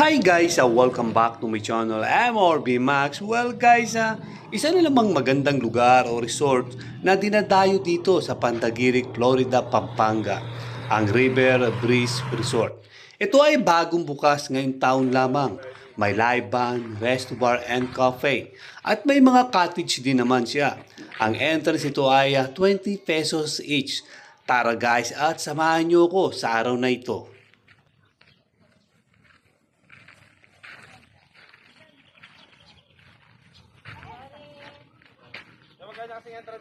Hi guys, uh, welcome back to my channel. I'm RB Max. Well guys, uh, isa na lamang magandang lugar o resort na dinadayo dito sa Pantagirik, Florida, Pampanga, ang River Breeze Resort. Ito ay bagong bukas ngayong taon lamang. May live band, resto bar and cafe. At may mga cottage din naman siya. Ang entrance ito ay uh, 20 pesos each. Tara guys at samahan niyo ko sa araw na ito. Maganda.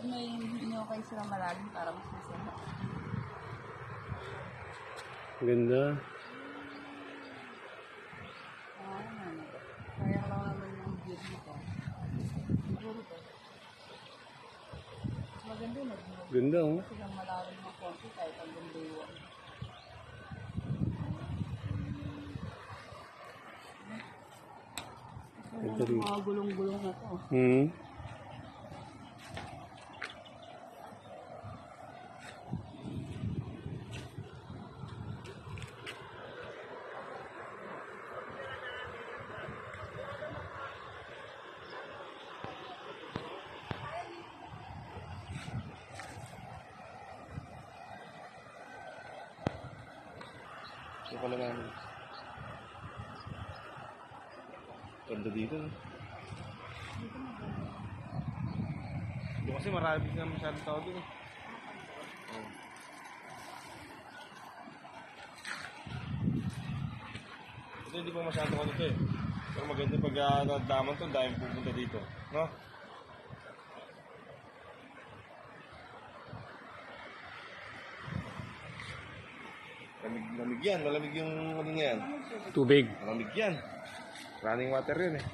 May inokay silang malalim para mas masaya. Ganda. Ah. Kaya lang naman yung view dito. Siguro to. Maganda. Nag- Ganda oh. silang malalim na konti kahit ang ganda Ganda rin. Mga gulong-gulong na to. Hmm. Ito pala namin. Ganda dito. no? Doon kasi marami na masyadong tao eh. Oh. Ito hindi pa masyadong ano to eh. Pero maganda pag uh, nadaman to, dahil pupunta dito. No? Lamig, lamig yan. Malamig yung ano yan. Tubig. Malamig yan. Running water yun eh.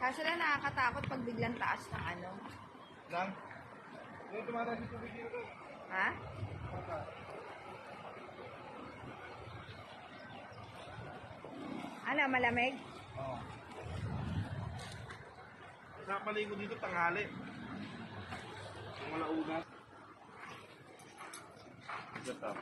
Kaso lang nakakatakot pag biglang taas ng ano. Lang? Yung tumataas yung tubig dito. Ha? Ano, malamig? Oo. Sa paligo dito, tanghali. Yung wala unas. Ito.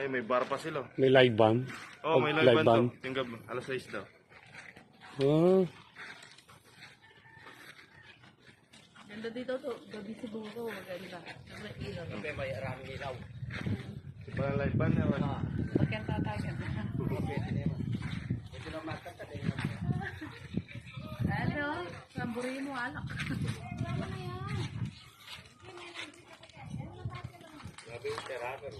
Ay, may bar pa sila. May live band. Oh, may live live band band. Yung gab, alas 6 daw. Ah. Ganda dito to. Gabi siguro. Maganda. Sobrang ilaw. Di ba live band na? Wala. Bakit tatagan? Ano? Samburi mo alak. Grabe yung teraper.